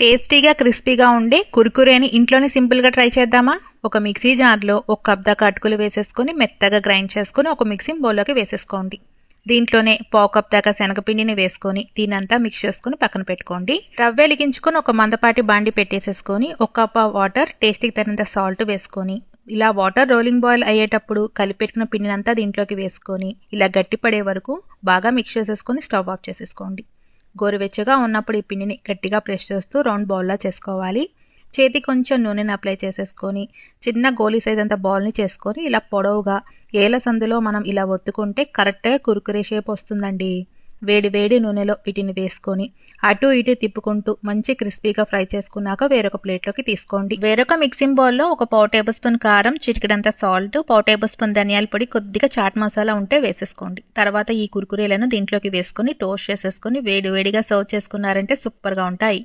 టేస్టీగా క్రిస్పీగా ఉండే కుర్కురేని ఇంట్లోనే సింపుల్గా ట్రై చేద్దామా? ఒక మిక్సీ జార్లో ఒక కప్ దాకా అటుకులు వేసేసుకొని మెత్తగా గ్రైండ్ చేసుకొని ఒక మిక్సింగ్ బౌల్లోకి వేసేసుకోండి. దీంట్లోనే పావు కప్ దాకా శనగపిండిని వేసుకొని దీనంతా మిక్స్ చేసుకుని పక్కన పెట్టుకోండి. రవ్వ వెలిగించుకొని ఒక మందపాటి బాండి పెట్టేసేసుకొని ఒక కప్ వాటర్ టేస్ట్కి తగినంత సాల్ట్ వేసుకొని ఇలా వాటర్ రోలింగ్ బాయిల్ అయ్యేటప్పుడు కలిపెట్టుకున్న పిండినంతా దీంట్లోకి వేసుకొని ఇలా గట్టిపడే వరకు బాగా మిక్స్ చేసేసుకొని స్టవ్ ఆఫ్ చేసేసుకోండి. గోరువెచ్చగా ఉన్నప్పుడు ఈ పిండిని గట్టిగా ప్రెస్ చేస్తూ రౌండ్ బౌల్లా చేసుకోవాలి. చేతి కొంచెం నూనెని అప్లై చేసేసుకొని చిన్న గోలీ సైజ్ అంత బౌల్ని చేసుకొని ఇలా పొడవుగా ఏల సందులో మనం ఇలా ఒత్తుకుంటే కరెక్ట్గా కురుకురే షేప్ వస్తుందండి. వేడి వేడి నూనెలో వీటిని వేసుకొని అటు ఇటు తిప్పుకుంటూ మంచి క్రిస్పీగా ఫ్రై చేసుకున్నాక వేరొక ప్లేట్లోకి తీసుకోండి. వేరొక మిక్సింగ్ బౌల్లో ఒక పావు టేబుల్ స్పూన్ కారం చిటికడంత సాల్ట్ పావు టేబుల్ స్పూన్ ధనియాల పొడి కొద్దిగా చాట్ మసాలా ఉంటే వేసేసుకోండి. తర్వాత ఈ కురుకురేలను దీంట్లోకి వేసుకొని టోస్ట్ చేసేసుకొని వేడి వేడిగా సర్వ్ చేసుకున్నారంటే సూపర్గా ఉంటాయి.